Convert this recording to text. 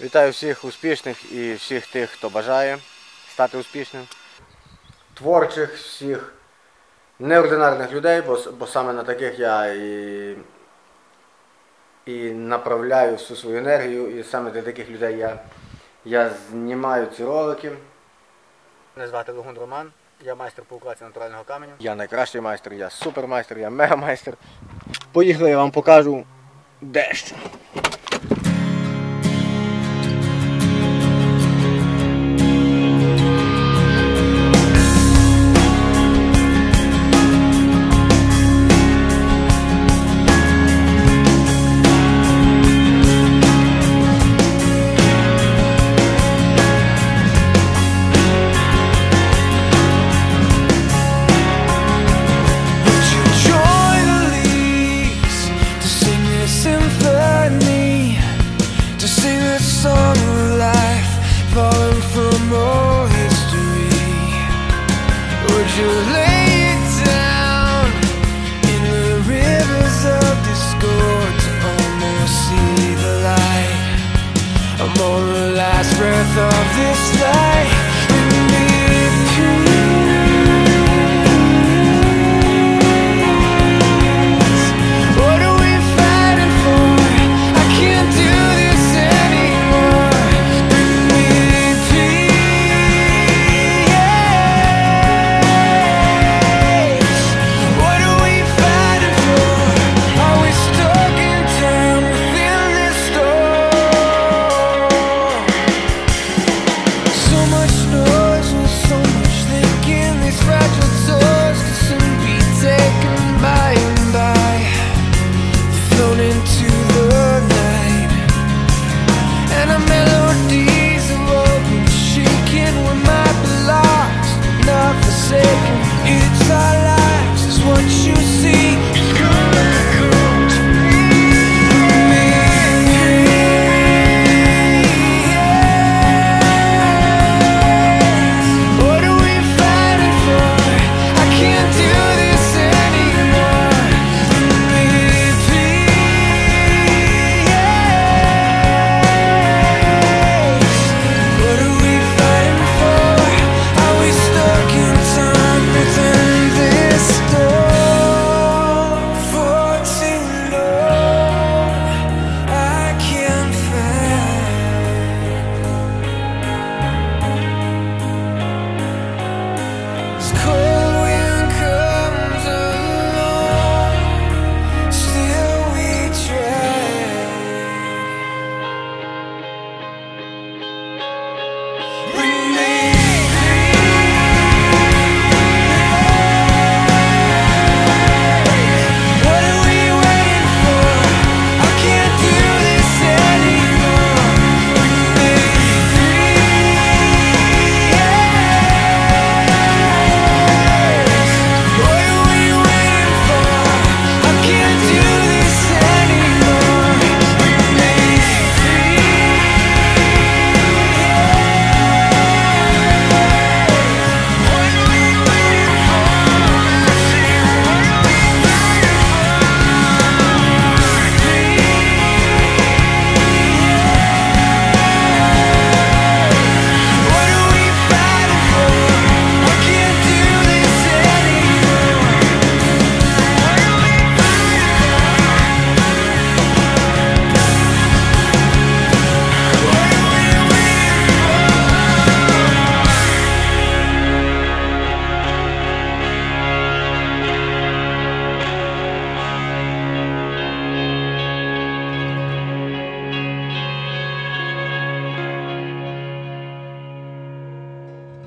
Вітаю всіх успішних і всіх тих, хто бажає стати успішним. Творчих всіх неординарних людей, бо, бо саме на таких я і, і направляю всю свою енергію, і саме для таких людей я, я знімаю ці ролики. Мене звати Логун Роман, я майстер по укладці натурального каменю. Я найкращий майстер, я супермайстер, я мегамайстер. Поїхали, я вам покажу дещо. Symphony, to sing this song of life, fallen from all history? Would you lay it down in the rivers of discord to almost see the light? I'm on the last breath of this life.